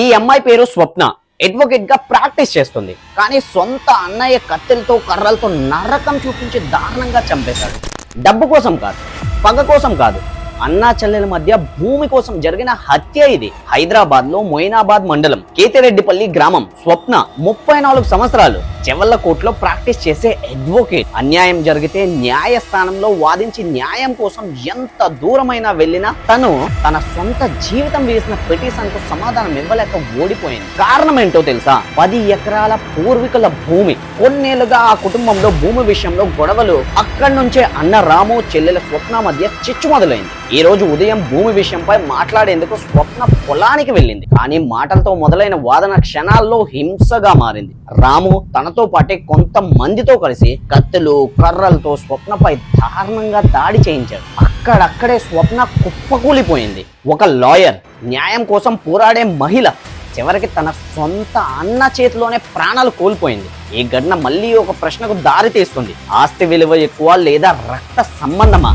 ఈ అమ్మాయి పేరు స్వప్న. అడ్వకేట్గా ప్రాక్టీస్ చేస్తుంది. కానీ సొంత అన్నయ్య కత్తెలతో కర్రలతో నరకం చూపించి దారుణంగా చంపేశాడు. డబ్బు కోసం కాదు పగ కోసం కాదు అన్నా చెల్లెల మధ్య భూమి కోసం జరిగిన హత్య ఇది. హైదరాబాద్లో మొయినాబాద్ మండలం కేతిరెడ్డిపల్లి గ్రామం స్వప్న ముప్పై నాలుగు సంవత్సరాలు. జవల్లకోట్లో కోర్టులో ప్రాక్టీస్ చేసే అడ్వొకేట్. అన్యాయం జరిగితే న్యాయస్థానంలో వాదించి న్యాయం కోసం ఎంత దూరమైనా వెళ్ళినా తను తన సొంత జీవితం వేసిన పిటిషన్కు సమాధానం ఇవ్వలేక ఓడిపోయింది. కారణం ఏంటో తెలుసా? పది ఎకరాల పూర్వీకుల భూమి. కొన్నేళ్ళుగా ఆ కుటుంబంలో భూమి విషయంలో గొడవలు. అక్కడి నుంచే అన్న రాము చెల్లెల స్వప్న మధ్య చిచ్చు మొదలైంది. ఈ రోజు ఉదయం భూమి విషయంపై మాట్లాడేందుకు స్వప్న పొలానికి వెళ్ళింది. కానీ మాటలతో మొదలైన వాదన క్షణాల్లో హింసగా మారింది. రాము తన తనతో పాటే కొంతమందితో కలిసి కత్తెలు కర్రలతో స్వప్నపై దారుణంగా దాడి చేయించాడు. అక్కడక్కడే స్వప్న కుప్పకూలిపోయింది. ఒక లాయర్ న్యాయం కోసం పోరాడే మహిళ చివరికి తన సొంత అన్న చేతిలోనే ప్రాణాలు కోల్పోయింది. ఈ ఘటన మళ్ళీ ఒక ప్రశ్నకు దారి తీస్తుంది. ఆస్తి విలువ ఎక్కువ లేదా రక్త సంబంధమా?